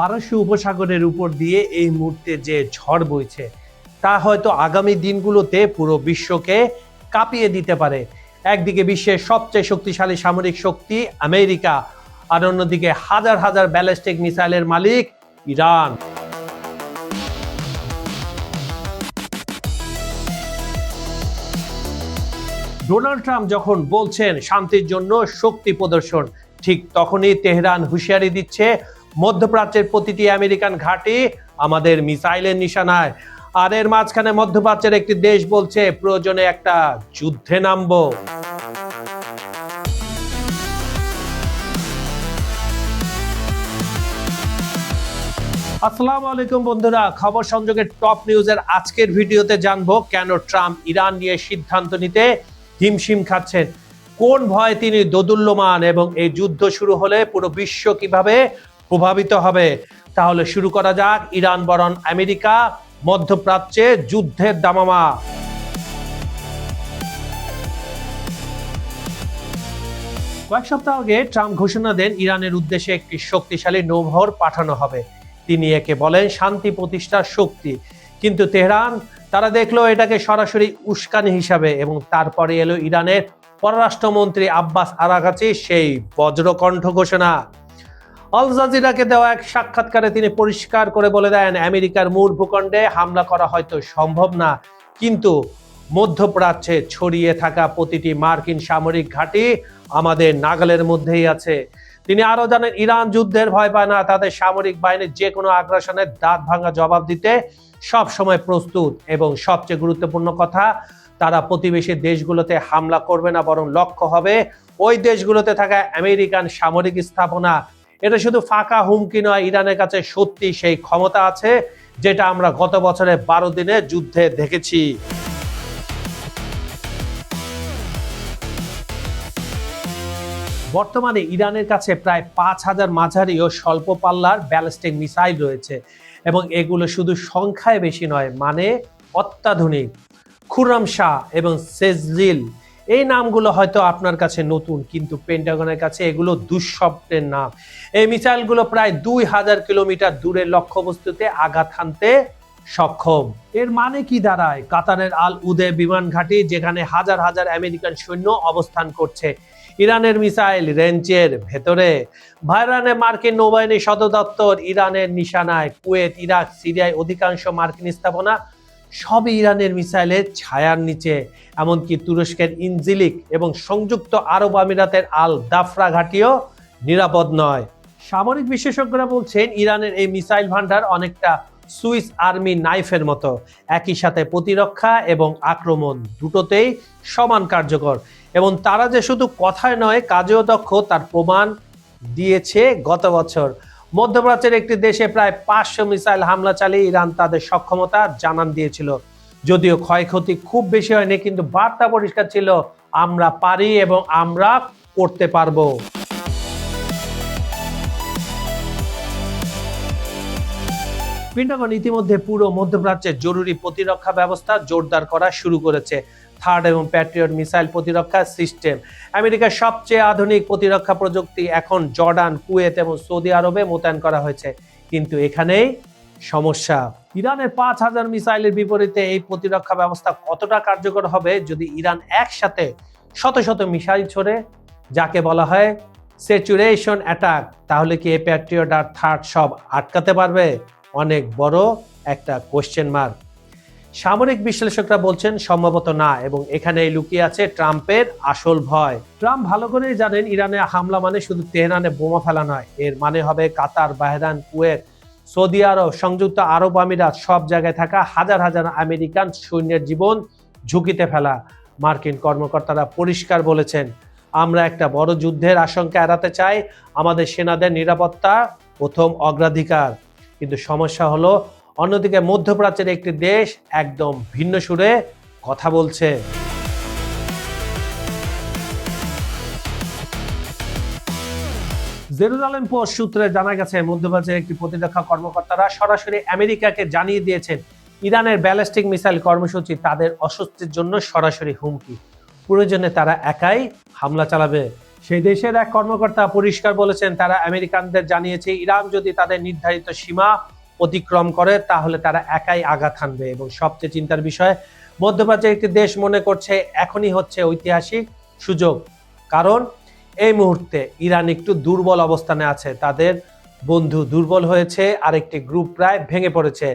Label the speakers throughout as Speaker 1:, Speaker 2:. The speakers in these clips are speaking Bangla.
Speaker 1: পারস্য উপসাগরের উপর দিয়ে এই মুহূর্তে যে ঝড় বইছে, তা হয়তো আগামী দিনগুলোতে পুরো বিশ্বকে কাঁপিয়ে দিতে পারে। একদিকে বিশ্বের সবচেয়ে শক্তিশালী সামরিক শক্তি আমেরিকা, আর অন্যদিকে হাজার হাজার ব্যালিস্টিক মিসাইলের মালিক ইরান। ডোনাল্ড ট্রাম্প যখন বলছেন শান্তির জন্য শক্তি প্রদর্শন, ঠিক তখনই তেহরান হুঁশিয়ারি দিচ্ছে মধ্যপ্রাচ্যের প্রতিটি আমেরিকান ঘাঁটি আমাদের মিসাইলের নিশানায়। আর এর মাঝখানে মধ্যপ্রাচ্যের একটি দেশ বলছে, প্রয়োজনে একটা যুদ্ধে নামবো। আসসালামু আলাইকুম বন্ধুরা, খবর সংযোগের টপ নিউজের আজকের ভিডিওতে জানব কেন ট্রাম্প ইরান নিয়ে সিদ্ধান্ত নিতে হিমশিম খাচ্ছেন। কোন ভয়ে তিনি দোদুল্যমান এবং এই যুদ্ধ শুরু হলে পুরো বিশ্ব কীভাবে প্রভাবিত হবে। তাহলে শুরু করা যাক ইরান বরণ আমেরিকা, মধ্যপ্রাচ্যে যুদ্ধের দামামা। কয়েক সপ্তাহ আগে ট্রাম্প ঘোষণা দেন ইরানের উদ্দেশ্যে একটি শক্তিশালী নৌবহর পাঠানো হবে। তিনি একে বলেন শান্তি প্রতিষ্ঠার শক্তি। কিন্তু তেহরান, তারা দেখল এটাকে সরাসরি উস্কানি হিসাবে এবং তারপরে এলো ইরানের পররাষ্ট্রমন্ত্রী আব্বাস আরাগাচি সেই বজ্রকণ্ঠ ঘোষণা। আল জাজিরাকে দেওয়া এক সাক্ষাৎকারে তিনি পরিষ্কার করে বলে দেন, আমেরিকার মূল ভূখণ্ডে হামলা করা হয়তো সম্ভব না, কিন্তু মধ্যপ্রাচ্যে ছড়িয়ে থাকা প্রতিটি মার্কিন সামরিক ঘাঁটি আমাদের নাগালের মধ্যেই আছে। তিনি আরও জানেন, ইরান যুদ্ধের ভয় পায় না, তাদের সামরিক বাহিনীর যে কোনো আগ্রাসনের দাঁত ভাঙা জবাব দিতে সব সময় প্রস্তুত এবং সবচেয়ে গুরুত্বপূর্ণ কথা, তারা প্রতিবেশী দেশগুলোতে হামলা করবে না, বরং লক্ষ্য হবে ওই দেশগুলোতে থাকা আমেরিকান সামরিক স্থাপনা এটা শুধু ফাঁকা হুমকি নয়, ইরানের কাছে সত্যি সেই ক্ষমতা আছে, যেটা আমরা গত বছরের বারো দিনে যুদ্ধে দেখেছি। বর্তমানে ইরানের কাছে প্রায় পাঁচ হাজার মাঝারি ও স্বল্প পাল্লার ব্যালিস্টিক মিসাইল রয়েছে, এবং এগুলো শুধু সংখ্যায় বেশি নয় মানে অত্যাধুনিক। খুরাম শাহ এবং সেজলিল এই নামগুলো হয়তো আপনার কাছে নতুন, কিন্তু পেন্টাগনের কাছে এগুলো দুঃস্বপ্নের নাম। এই মিসাইলগুলো প্রায় দুই হাজার কিলোমিটার দূরের লক্ষ্যবস্তুতে আঘাত হানতে সক্ষম। এর মানে কি দাঁড়ায়? কাতারের আল উদে বিমান ঘাঁটি, যেখানে হাজার হাজার আমেরিকান সৈন্য অবস্থান করছে। ইরানের মিসাইল রেঞ্জের ভেতরে। ভাইরানে মার্কিন নৌবাহিনী সদর দপ্তর ইরানের নিশানায় কুয়েত, ইরাক, সিরিয়ায় অধিকাংশ মার্কিন স্থাপনা সবই ইরানের মিসাইলের ছায়ার নিচে, এমনকি তুরস্কের ইনজিলিক এবং সংযুক্ত আরব আমিরাতের আল দাফরা ঘাটিও নিরাপদ নয়। সামরিক বিশেষজ্ঞরা বলছেন, ইরানের এই মিসাইল ভান্ডার অনেকটা সুইস আর্মি নাইফের মতো। একই সাথে প্রতিরক্ষা এবং আক্রমণ দুটোতেই সমান কার্যকর। এবং তারা যে শুধু কথায় নয়, কাজেও দক্ষ, তার প্রমাণ দিয়েছে গত বছর। মধ্যপ্রাচ্যের একটি দেশে প্রায় পাঁচশো মিসাইল হামলা চালিয়ে ইরান তাদের সক্ষমতা জানান দিয়েছিল। যদিও ক্ষয়ক্ষতি খুব বেশি হয়নি, কিন্তু বার্তা পরিষ্কার ছিল, আমরা পারি এবং আমরা করতে পারব। পেন্টাগন ইতিমধ্যে পুরো মধ্যপ্রাচ্যের জরুরি প্রতিরক্ষা ব্যবস্থা জোরদার করা শুরু করেছে। থার্ড এবং প্যাট্রিয়ট মিসাইল প্রতিরক্ষা সিস্টেম। আমেরিকার সবচেয়ে আধুনিক প্রতিরক্ষা প্রযুক্তি এখন জর্ডান, কুয়েত এবং সৌদি আরবে মোতায়েন করা হয়েছে। কিন্তু এখানেই সমস্যা। ইরানের পাঁচ হাজার মিসাইলের বিপরীতে এই প্রতিরক্ষা ব্যবস্থা কতটা কার্যকর হবে যদি ইরান একসাথে শত শত মিসাইল ছড়ে, যাকে বলা হয় সেচুরেশন অ্যাটাক, তাহলে কি এই প্যাট্রিয়ট আর থার্ড সব আটকাতে পারবে? অনেক বড় একটা কোশ্চেন মার্ক সামরিক বিশ্লেষকরা বলছেন সম্ভবত না, এবং এখানে লুকিয়ে আছে ট্রাম্পের আসল ভয়। ট্রাম্প ভালো করেই জানেন ইরানে হামলা মানে শুধু তেহরানে বোমা ফেলা নয়, এর মানে হবে কাতার বাহরান কুয়েত, সৌদি আরব, সংযুক্ত আরব আমিরাত, সব জায়গায় থাকা হাজার হাজার আমেরিকান সৈন্যের জীবন ঝুঁকিতে ফেলা। মার্কিন কর্মকর্তারা পরিষ্কার বলেছেন, আমরা একটা বড় যুদ্ধের আশঙ্কা এড়াতে চাই, আমাদের সেনাদের নিরাপত্তা প্রথম অগ্রাধিকার। কিন্তু সমস্যা হলো অন্যদিকে মধ্যপ্রাচ্যের একটি দেশ একদম ভিন্ন সুরে কথা বলছে। জেরুজালেম পোস্ট সূত্রে জানা গেছে, মধ্যপ্রাচ্যের একটি প্রতিরক্ষা কর্মকর্তারা সরাসরি আমেরিকাকে জানিয়ে দিয়েছেন, ইরানের ব্যালিস্টিক মিসাইল কর্মসূচি তাদের অস্বস্তির জন্য সরাসরি হুমকি। প্রয়োজনে তারা একাই হামলা চালাবে। সেই দেশের এক কর্মকর্তা পরিষ্কার বলেছেন, তারা আমেরিকানদের জানিয়েছে, ইরান যদি তাদের নির্ধারিত সীমা অতিক্রম করে, তাহলে তারা একাই আঘাত হানবে। এবং সবচেয়ে চিন্তার বিষয় মধ্যপ্রাচ্যের একটি দেশ মনে করছে এখনই হচ্ছে ঐতিহাসিক সুযোগ। কারণ, এই মুহূর্তে ইরান একটু দুর্বল অবস্থানে আছে। তাদের বন্ধু দুর্বল হয়েছে, আরেকটি গ্রুপ প্রায় ভেঙে পড়েছে।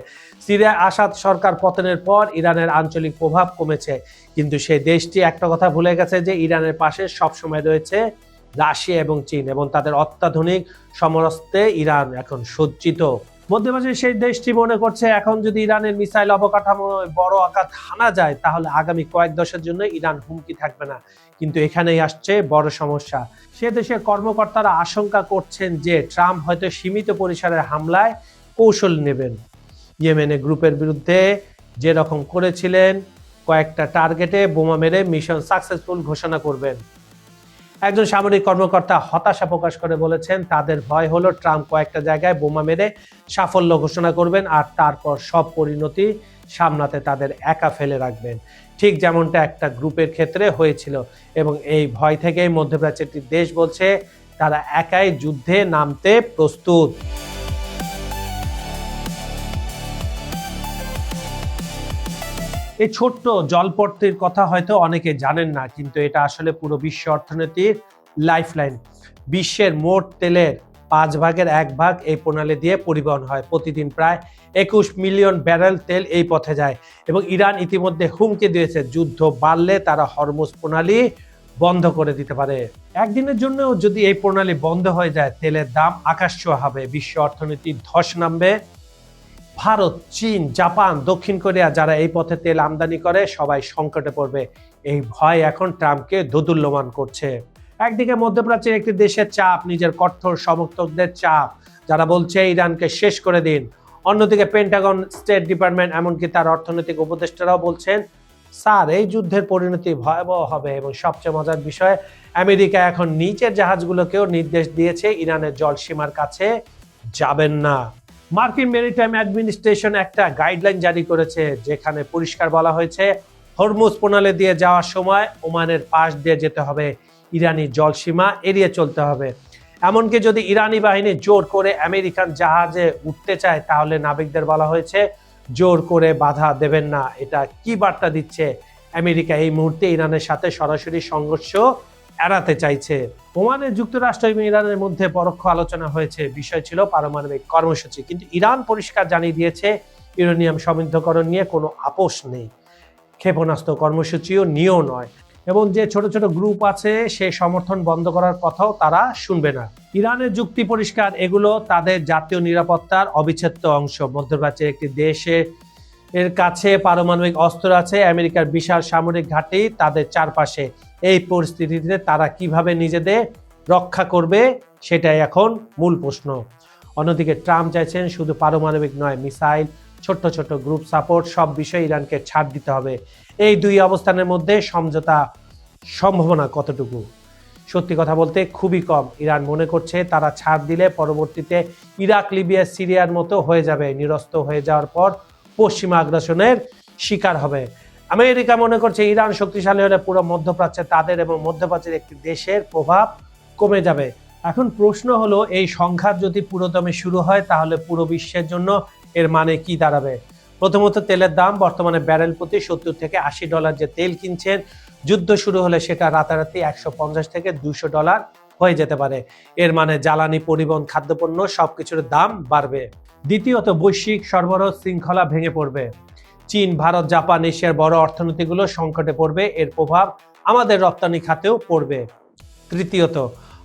Speaker 1: সিরিয়া আসাদ সরকার পতনের পর ইরানের আঞ্চলিক প্রভাব কমেছে। কিন্তু সেই দেশটি একটা কথা ভুলে গেছে যে, ইরানের পাশে সবসময় রয়েছে রাশিয়া এবং চীন এবং তাদের অত্যাধুনিক সমরস্তে ইরান এখন সজ্জিত। মধ্যপ্রাচ্যের সেই দেশটি মনে করছে, এখন যদি ইরানের মিসাইল অবকাঠামো বড় আকার হানা যায়, তাহলে আগামী কয়েক দশের জন্য ইরান হুমকি থাকবে না। কিন্তু এখানেই আসছে বড় সমস্যা। সে দেশের কর্মকর্তারা আশঙ্কা করছেন যে ট্রাম্প হয়তো সীমিত পরিসরের হামলায় কৌশল নেবেন। ইয়েমেনে গ্রুপের বিরুদ্ধে যেরকম করেছিলেন, কয়েকটা টার্গেটে বোমা মেরে মিশন সাকসেসফুল ঘোষণা করবেন। একজন সামরিক কর্মকর্তা হতাশা প্রকাশ করে বলেছেন, তাদের ভয় হলো ট্রাম্প কয়েকটা জায়গায় বোমা মেরে সাফল্য ঘোষণা করবেন আর তারপর সব পরিণতি সামনাতে তাদের একা ফেলে রাখবেন। ঠিক যেমনটা একটা গ্রুপের ক্ষেত্রে হয়েছিল এবং এই ভয় থেকেই মধ্যপ্রাচ্যের দেশ বলছে, তারা একাই যুদ্ধে নামতে প্রস্তুত। এই ছোট্ট জলপট্টির কথা হয়তো অনেকে জানেন না, কিন্তু এটা আসলে পুরো বিশ্ব অর্থনীতির লাইফলাইন বিশ্বের মোট তেলের পাঁচ ভাগের এক ভাগ এই প্রণালী দিয়ে পরিবহন হয়। প্রতিদিন প্রায় একুশ মিলিয়ন ব্যারেল তেল এই পথে যায় এবং ইরান ইতিমধ্যে হুমকি দিয়েছে, যুদ্ধ বাড়লে তারা হরমুজ প্রণালী বন্ধ করে দিতে পারে। একদিনের জন্য যদি এই প্রণালী বন্ধ হয়ে যায়, তেলের দাম আকাশ হবে, বিশ্ব অর্থনীতি ধস নামবে। ভারত, চীন, জাপান, দক্ষিণ কোরিয়া যারা এই পথে তেল আমদানি করে, সবাই সংকটে পড়বে। এই ভয় এখন ট্রাম্পকে দোদুল্যমান করছে। একদিকে মধ্যপ্রাচ্যের একটি দেশের চাপ, নিজের কঠোর সমর্থকদের চাপ, যারা বলছে ইরানকে শেষ করে দিন। অন্যদিকে পেন্টাগন স্টেট ডিপার্টমেন্ট এমনকি তার অর্থনৈতিক উপদেষ্টারাও বলছেন, স্যার, এই যুদ্ধের পরিণতি ভয়াবহ হবে এবং সবচেয়ে মজার বিষয়, আমেরিকা এখন নিচের জাহাজগুলোকেও নির্দেশ দিয়েছে, ইরানের জলসীমার কাছে যাবেন না। মার্কিন মেরিটাইম অ্যাডমিনিস্ট্রেশন একটা গাইডলাইন জারি করেছে, যেখানে পরিষ্কার বলা হয়েছে, হরমুজ প্রণালী দিয়ে যাওয়ার সময় ওমানের পাশ দিয়ে যেতে হবে, ইরানি জলসীমা এড়িয়ে চলতে হবে। এমনকি যদি ইরানি বাহিনী জোর করে আমেরিকান জাহাজে উঠতে চায়, তাহলে নাবিকদের বলা হয়েছে, জোর করে বাধা দেবেন না। এটা কি বার্তা দিচ্ছে? আমেরিকা এই মুহূর্তে ইরানের সাথে সরাসরি সংঘর্ষ এড়াতে চাইছে। ওমানের যুক্তরাষ্ট্র এবং ইরানের মধ্যে পরোক্ষ আলোচনা হয়েছে। বিষয় ছিল পারমাণবিক কর্মসূচি। কিন্তু ইরান পরিষ্কার জানিয়ে দিয়েছে, ইউরেনিয়াম সমৃদ্ধকরণ নিয়ে কোনো আপোষ নেই। ক্ষেপণাস্ত্র কর্মসূচিও নিয়েও নয়। এবং যে ছোট ছোট গ্রুপ আছে, সে সমর্থন বন্ধ করার কথাও তারা শুনবে না। ইরানের যুক্তি পরিষ্কার, এগুলো তাদের জাতীয় নিরাপত্তার অবিচ্ছেদ্য অংশ। মধ্যপ্রাচ্যের একটি দেশে এর কাছে পারমাণবিক অস্ত্র আছে, আমেরিকার বিশাল সামরিক ঘাঁটি তাদের চারপাশে। এই পরিস্থিতিতে তারা কীভাবে নিজেদের রক্ষা করবে সেটাই এখন মূল প্রশ্ন। অন্যদিকে ট্রাম্প চাইছেন শুধু পারমাণবিক নয়, মিসাইল, ছোট্ট ছোট্ট গ্রুপ সাপোর্ট, সব বিষয়ে ইরানকে ছাড় দিতে হবে। এই দুই অবস্থানের মধ্যে সমঝোতা সম্ভাবনা কতটুকু? সত্যি কথা বলতে খুবই কম। ইরান মনে করছে তারা ছাড় দিলে পরবর্তীতে ইরাক, লিবিয়া, সিরিয়ার মতো হয়ে যাবে। নিরস্ত হয়ে যাওয়ার পর পশ্চিমা আগ্রাসনের শিকার হবে। আমেরিকা মনে করছে ইরান শক্তিশালী হলে পুরো মধ্যপ্রাচ্যে তাদের এবং মধ্যপ্রাচ্যের একটি দেশের প্রভাব কমে যাবে। এখন প্রশ্ন হলো, এই সংঘাত যদি পুরোদমে শুরু হয়, তাহলে পুরো বিশ্বের জন্য এর মানে কি দাঁড়াবে? প্রথমত, তেলের দাম। বর্তমানে ব্যারেল প্রতি সত্তর থেকে আশি ডলার যে তেল কিনছেন, যুদ্ধ শুরু হলে সেটা রাতারাতি একশো পঞ্চাশ থেকে দুশো ডলার হয়ে যেতে পারে। এর মানে জ্বালানি, পরিবহন, খাদ্যপণ্য সবকিছুর দাম বাড়বে। দ্বিতীয়ত, বৈশ্বিক সরবরাহ শৃঙ্খলা ভেঙে পড়বে। চীন, ভারত, জাপান, এশিয়ার বড় অর্থনীতিগুলো সংকটে পড়বে, এর প্রভাব আমাদের রপ্তানি খাতেও পড়বে। তৃতীয়ত,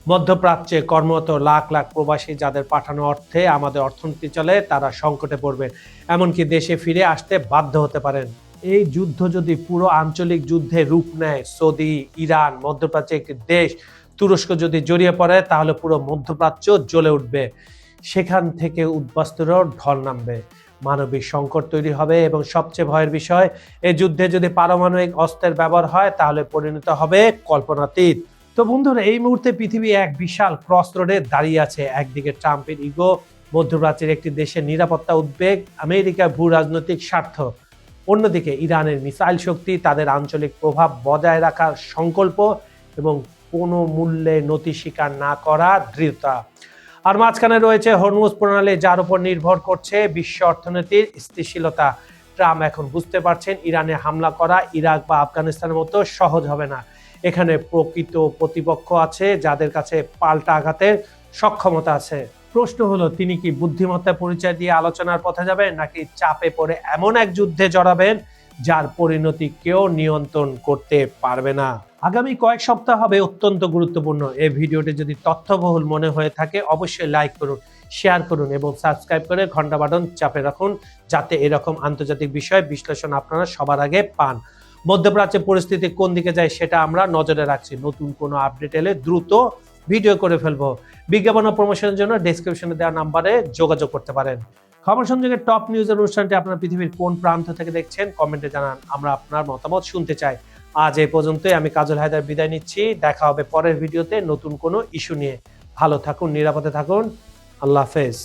Speaker 1: মধ্যপ্রাচ্যে কর্মরত লাখ লাখ প্রবাসী যাদের পাঠানো অর্থে আমাদের অর্থনীতি চলে, তারা সংকটে পড়বে। এমনকি দেশে ফিরে আসতে বাধ্য হতে পারেন। এই যুদ্ধ যদি পুরো আঞ্চলিক যুদ্ধে রূপ নেয়, সৌদি, ইরান, মধ্যপ্রাচ্যে একটি দেশ, তুরস্ক যদি জড়িয়ে পড়ে, তাহলে পুরো মধ্যপ্রাচ্য জ্বলে উঠবে। সেখান থেকে উদ্বাস্তুরও ঢল নামবে। মানবিক সংকট তৈরি হবে এবং সবচেয়ে ভয়ের বিষয়, এই যুদ্ধে যদি পারমাণবিক অস্ত্রের ব্যবহার হয়, তাহলে পরিণত হবে কল্পনাতীত। তো বন্ধুরা, এই মুহূর্তে পৃথিবী এক বিশাল ক্রস রোডে দাঁড়িয়ে আছে। একদিকে ট্রাম্পের ইগো মধ্যপ্রাচ্যের একটি দেশের নিরাপত্তা উদ্বেগ, আমেরিকার ভূ রাজনৈতিক স্বার্থ। অন্যদিকে ইরানের মিসাইল শক্তি, তাদের আঞ্চলিক প্রভাব বজায় রাখার সংকল্প এবং কোনো মূল্যে নতি স্বীকার না করা দৃঢ়তা। আর মাঝখানে রয়েছে হরমুজ প্রণালী, যার উপর নির্ভর করছে বিশ্ব অর্থনীতির স্থিতিশীলতা। ট্রাম্প এখন বুঝতে পারছেন ইরানে হামলা করা ইরাক বা আফগানিস্তানের মতো সহজ হবে না। এখানে প্রকৃত প্রতিপক্ষ আছে, যাদের কাছে পাল্টা আঘাতের সক্ষমতা আছে। প্রশ্ন হলো, তিনি কি বুদ্ধিমত্তা পরিচয় দিয়ে আলোচনার পথে যাবেন, নাকি চাপে পড়ে এমন এক যুদ্ধে জড়াবেন যার পরিণতি কেউ নিয়ন্ত্রণ করতে পারবে না। আগামী কয়েক সপ্তাহ হবে অত্যন্ত গুরুত্বপূর্ণ। এই ভিডিওটি যদি তথ্যবহুল মনে হয়ে থাকে, অবশ্যই লাইক করুন, শেয়ার করুন এবং সাবস্ক্রাইব করে ঘণ্টা বাটন চাপে রাখুন যাতে এরকম আন্তর্জাতিক বিষয় বিশ্লেষণ আপনারা সবার আগে পান। মধ্যপ্রাচ্যের পরিস্থিতি কোন দিকে যায় সেটা আমরা নজরে রাখছি। নতুন কোনো আপডেট এলে দ্রুত ভিডিও করে ফেলব। বিজ্ঞাপন ও প্রমোশনের জন্য ডেসক্রিপশনে দেওয়া নাম্বারে যোগাযোগ করতে পারেন। খবর সংযোগের টপ নিউজের অনুষ্ঠানটি আপনার পৃথিবীর কোন প্রান্ত থেকে দেখছেন? কমেন্টে জানান, আমরা আপনার মতামত শুনতে চাই। আজ এই পর্যন্তই, আমি কাজল হায়দার বিদায় নিচ্ছি। দেখা হবে পরের ভিডিওতে নতুন কোনো ইস্যু নিয়ে। ভালো থাকুন, নিরাপদে থাকুন। আল্লাহ হাফেজ।